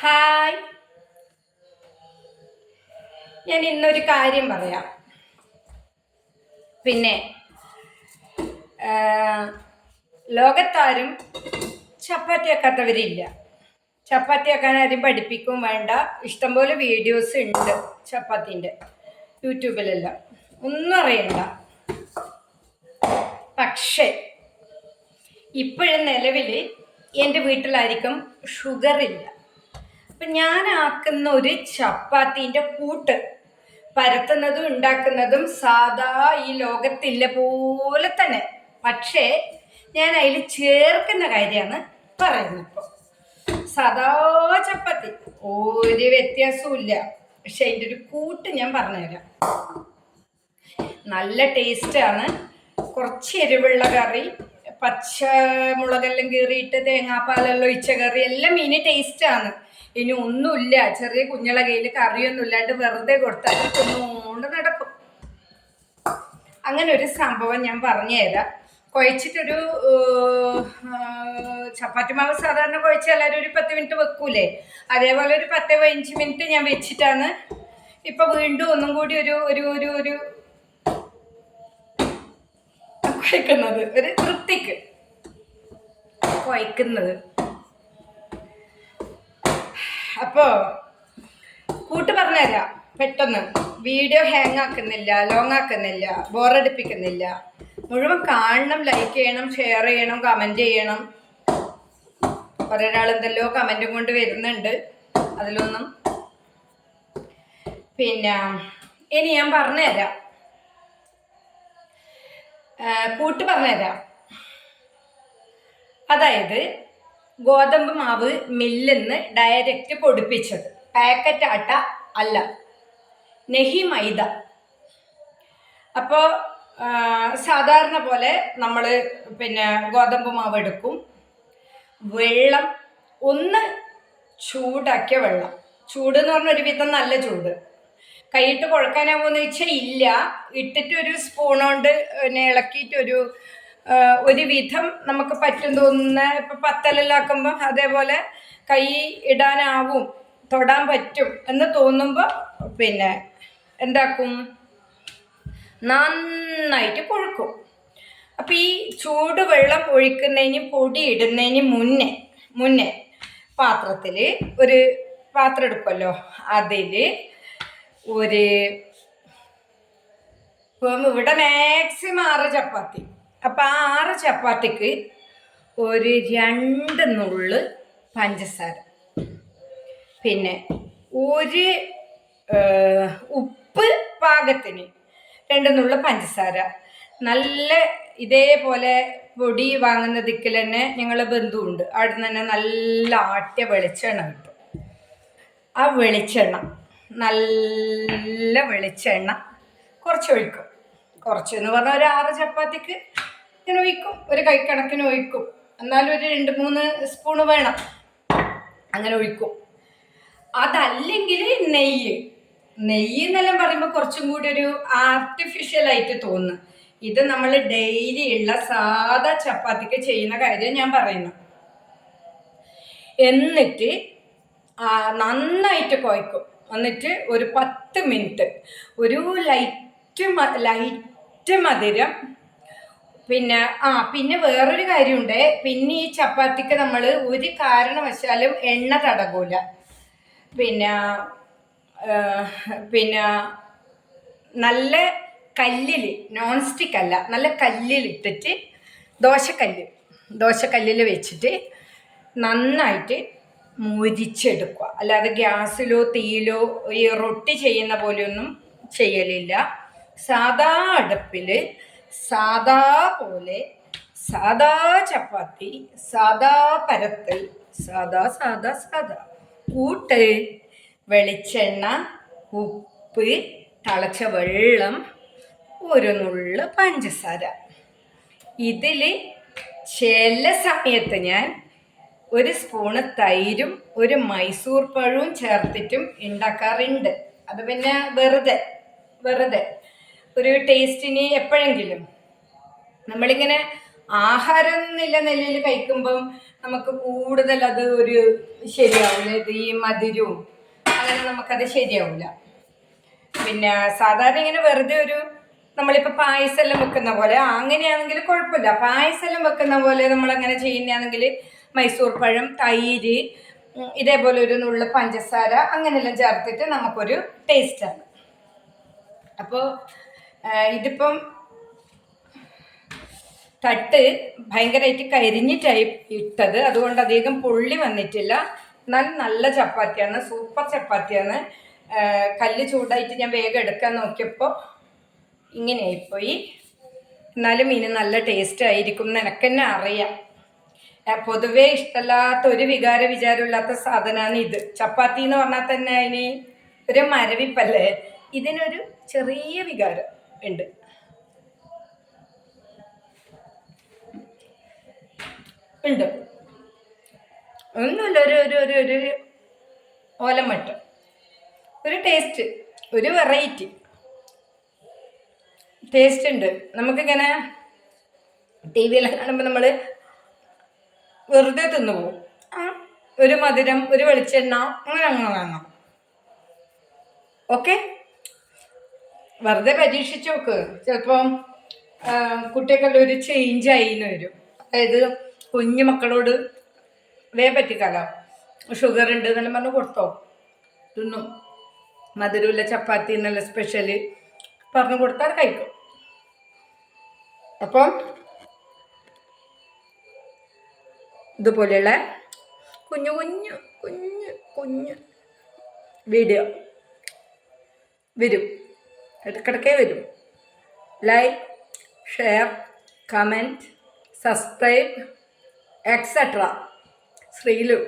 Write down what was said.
Hi. ഞാൻ ഇന്നൊരു കാര്യം പറയാം. പിന്നെ ലോകത്താരും ചപ്പാത്തി ആക്കാത്തവരില്ല ചപ്പാത്തി ആക്കാൻ ആരും പഠിപ്പിക്കും വേണ്ട. ഇഷ്ടംപോലെ വീഡിയോസ് ഉണ്ട് ചപ്പാത്തിന്റെ യൂട്യൂബിലെല്ലാം. ഒന്നും അറിയണ്ട. പക്ഷേ ഇപ്പോഴും നിലവിൽ എന്റെ വീട്ടിലായിരിക്കും ഷുഗറില്ല. അപ്പം ഞാൻ ആക്കുന്ന ഒരു ചപ്പാത്തിന്റെ കൂട്ട് പരത്തുന്നതും ഉണ്ടാക്കുന്നതും സാധാ ഈ ലോകത്തില്ല പോലെ തന്നെ. പക്ഷേ ഞാൻ അതിൽ ചേർക്കുന്ന കാര്യമാണ് പറയുന്നത് ഇപ്പോൾ സാധാ ചപ്പാത്തി. ഒരു വ്യത്യാസവും ഇല്ല പക്ഷെ അതിന്റെ ഒരു കൂട്ട് ഞാൻ പറഞ്ഞുതരാം. നല്ല ടേസ്റ്റാണ്. കുറച്ച് എരിവുള്ള കറി പച്ചമുളകെല്ലാം കീറിയിട്ട് തേങ്ങാപ്പാലെല്ലാം ഒഴിച്ച കറി എല്ലാം മീന് ടേസ്റ്റാണ്. ഇനി ഒന്നുമില്ല. ചെറിയ കുഞ്ഞളെ കയ്യിൽ കറിയൊന്നും ഇല്ലാണ്ട് വെറുതെ കൊടുത്താൽ തിന്നുകൊണ്ട് നടക്കും. അങ്ങനെ ഒരു സംഭവം ഞാൻ പറഞ്ഞു തരാം. കുഴച്ചിട്ടൊരു ചപ്പാത്തി മാവ് സാധാരണ കുഴച്ച് എല്ലാവരും ഒരു പത്ത് മിനിറ്റ് വെക്കൂലേ? അതേപോലെ ഒരു പത്ത് പതിനഞ്ച് മിനിറ്റ് ഞാൻ വെച്ചിട്ടാണ് ഇപ്പൊ വീണ്ടും ഒന്നും കൂടി ഒരു ഒരു ഒരു ഒരു കുഴക്കുന്നത്. ഒരു തൃപ്തിക്ക് കുഴക്കുന്നത്. അപ്പോ കൂട്ട് പറഞ്ഞുതരാം പെട്ടെന്ന്. വീഡിയോ ഹാങ് ആക്കുന്നില്ല ലോങ് ആക്കുന്നില്ല ബോറടിപ്പിക്കുന്നില്ല മുഴുവൻ കാണണം ലൈക്ക് ചെയ്യണം ഷെയർ ചെയ്യണം കമന്റ് ചെയ്യണം. ഒരാൾ എന്തെല്ലോ കമന്റും കൊണ്ട് വരുന്നുണ്ട്. അതിലൊന്നും. പിന്നെ ഇനി ഞാൻ പറഞ്ഞുതരാം കൂട്ട് പറഞ്ഞുതരാം അതായത് ഗോതമ്പ് മാവ് മില്ലിന്ന് ഡയറക്റ്റ് പൊടിപ്പിച്ചത്. പാക്കറ്റ് ആട്ട അല്ല. നെഹി മൈദ. അപ്പോൾ സാധാരണ പോലെ നമ്മൾ പിന്നെ ഗോതമ്പ് മാവ് എടുക്കും. വെള്ളം ഒന്ന് ചൂടാക്കിയ വെള്ളം. ചൂട് എന്ന് പറഞ്ഞ ഒരുവിധം നല്ല ചൂട്. കൈയിട്ട് കുഴക്കാനാവുമെന്ന് വെച്ചാൽ ഇല്ല. ഇട്ടിട്ട് ഒരു സ്പൂൺ കൊണ്ട് ഇളക്കിയിട്ട് ഒരു ആ, ഒരു വിധം നമുക്ക് പറ്റും തോന്നുന്ന ഇപ്പം പത്തലെല്ലാക്കുമ്പോൾ അതേപോലെ കൈ ഇടാനാവും തൊടാൻ പറ്റും എന്ന് തോന്നുമ്പോൾ പിന്നെ എന്താക്കും? നന്നായിട്ട് പൊഴുക്കും അപ്പം ഈ ചൂട് വെള്ളം ഒഴിക്കുന്നതിന് പൊടി ഇടുന്നതിന് മുന്നേ മുന്നേ പാത്രത്തിൽ ഒരു പാത്രം എടുക്കുമല്ലോ അതിൽ ഒരു ഇപ്പം ഇവിടെ മാക്സിമം ആറ് ചപ്പാത്തി. അപ്പം ആറ് ചപ്പാത്തിക്ക് ഒരു രണ്ട് നുള്ള് പഞ്ചസാര. പിന്നെ ഒരു ഉപ്പ് പാകത്തിന് രണ്ട് നുള്ള് പഞ്ചസാര. നല്ല ഇതേപോലെ പൊടി വാങ്ങുന്ന ദിക്കിൽ തന്നെ ഞങ്ങളെ ബന്ധുവുണ്ട്. അവിടെ നിന്ന് തന്നെ നല്ല ആട്ടിയ വെളിച്ചെണ്ണ കിട്ടും. ആ വെളിച്ചെണ്ണ നല്ല വെളിച്ചെണ്ണ കുറച്ച് ഒഴിക്കും കുറച്ച് എന്ന് പറഞ്ഞാൽ ഒരു ആറ് ചപ്പാത്തിക്ക് ഇങ്ങനെ ഒഴിക്കും ഒരു കൈക്കണക്കിന് ഒഴിക്കും. എന്നാലും ഒരു രണ്ട് മൂന്ന് സ്പൂണ് വേണം. അങ്ങനെ ഒഴിക്കും. അതല്ലെങ്കിൽ നെയ്യ്. നെയ്യ് എന്നെല്ലാം പറയുമ്പോൾ കുറച്ചും കൂടി ഒരു ആർട്ടിഫിഷ്യൽ ആയിട്ട് തോന്നുന്നു. ഇത് നമ്മൾ ഡെയിലി ഉള്ള സാധാ ചപ്പാത്തിക്ക് ചെയ്യുന്ന കാര്യം ഞാൻ പറയുന്നു. എന്നിട്ട് നന്നായിട്ട് കുഴക്കും. എന്നിട്ട് ഒരു പത്ത് മിനിറ്റ് ഒരു ലൈറ്റ് ലൈറ്റ് മധുരം പിന്നെ ആ പിന്നെ വേറൊരു കാര്യമുണ്ട്. പിന്നെ ഈ ചപ്പാത്തിക്ക് നമ്മൾ ഒരു കാരണവശാലും എണ്ണ തടകൂല. പിന്നെ പിന്നെ നല്ല കല്ലിൽ നോൺ സ്റ്റിക്ക് അല്ല നല്ല കല്ലിലിട്ടിട്ട് ദോശക്കല്ല് ദോശക്കല്ലിൽ വെച്ചിട്ട് നന്നായിട്ട് മുരിച്ചെടുക്കുക. അല്ലാതെ ഗ്യാസിലോ തീയിലോ ഈ റൊട്ടി ചെയ്യുന്ന പോലെയൊന്നും ചെയ്യലില്ല. സാധാ അടുപ്പിൽ സാധാ പോലെ സാദാ ചപ്പാത്തി സാദാ പരത്തൽ സാദാ സാദാ സാദാ. കൂട്ട് വെളിച്ചെണ്ണ ഉപ്പ് തിളച്ച വെള്ളം ഒരു നുള്ള പഞ്ചസാര. ഇതിൽ ചില സമയത്ത് ഞാൻ ഒരു സ്പൂണ് തൈരും ഒരു മൈസൂർ പഴവും ചേർത്തിട്ടും ഉണ്ടാക്കാറുണ്ട്. അത് പിന്നെ വെറുതെ വെറുതെ. ഒരു ടേസ്റ്റിന് എപ്പോഴെങ്കിലും. നമ്മളിങ്ങനെ ആഹാരം എന്നുള്ള നിലയിൽ കഴിക്കുമ്പം നമുക്ക് കൂടുതൽ അത് ഒരു ശരിയാവില്ല. ഇത് ഈ മധുരവും അങ്ങനെ നമുക്കത് ശരിയാവില്ല. പിന്നെ സാധാരണ ഇങ്ങനെ വെറുതെ ഒരു നമ്മളിപ്പോൾ പായസമെല്ലാം വെക്കുന്ന പോലെ അങ്ങനെയാണെങ്കിൽ കുഴപ്പമില്ല. പായസമെല്ലാം വെക്കുന്ന പോലെ നമ്മളങ്ങനെ ചെയ്യുന്നതാണെങ്കിൽ മൈസൂർ പഴം തൈര് ഇതേപോലെ ഒരു നുള്ള പഞ്ചസാര അങ്ങനെയെല്ലാം ചേർത്തിട്ട് നമുക്കൊരു ടേസ്റ്റാണ് അപ്പോൾ ഇതിപ്പം തട്ട് ഭയങ്കരമായിട്ട് കരിഞ്ഞിട്ടായി ഇട്ടത്. അതുകൊണ്ട് അധികം പൊള്ളി വന്നിട്ടില്ല. എന്നാലും നല്ല ചപ്പാത്തിയാണ്. സൂപ്പർ ചപ്പാത്തിയാണ്. കല്ല് ചൂടായിട്ട് ഞാൻ വേഗം എടുക്കാൻ നോക്കിയപ്പോൾ ഇങ്ങനെയായിപ്പോയി. എന്നാലും ഇനി നല്ല ടേസ്റ്റ് ആയിരിക്കും എന്ന് എനിക്ക് തന്നെ അറിയാം പൊതുവേ ഇഷ്ടമല്ലാത്ത ഒരു വികാര വിചാരമില്ലാത്ത സാധനമാണ് ഇത്. ചപ്പാത്തി എന്ന് പറഞ്ഞാൽ തന്നെ ഇനി ഒരു മരവിപ്പല്ലേ? ഇതിനൊരു ചെറിയ വികാരം. ഉണ്ട്. ഉണ്ട്. ഒന്നുമില്ല ഒരു ഒരു ഒരു ഒരു ഓലമട്ട്. ഒരു ടേസ്റ്റ് ഒരു വെറൈറ്റി ടേസ്റ്റ് ഉണ്ട്. നമുക്കിങ്ങനെ ടി വിയിലൊക്കെ കാണുമ്പോൾ നമ്മൾ വെറുതെ തിന്നു പോകും ആ, ഒരു മധുരം ഒരു വെളിച്ചെണ്ണ അങ്ങനെ അങ്ങനെ വാങ്ങാം ഓക്കെ വെറുതെ പരീക്ഷിച്ചു നോക്ക്. ചിലപ്പം കുട്ടികളുടെ ഒരു ചേഞ്ച് ആയി എന്ന് വരും. അതായത് കുഞ്ഞു മക്കളോട് വേ പറ്റിക്കാലോ. ഷുഗർ ഉണ്ട് എന്നെല്ലാം പറഞ്ഞ് കൊടുത്തോ. തിന്നും. മധുരമില്ല ചപ്പാത്തി എന്നുള്ള സ്പെഷ്യൽ പറഞ്ഞു കൊടുത്താൽ കഴിക്കും. അപ്പം ഇതുപോലെയുള്ള കുഞ്ഞു കുഞ്ഞു കുഞ്ഞു കുഞ്ഞു വീഡിയോ വരും. ഇടയ്ക്കിടയ്ക്കേ വരും. Like share comment subscribe etcetera Sreelu.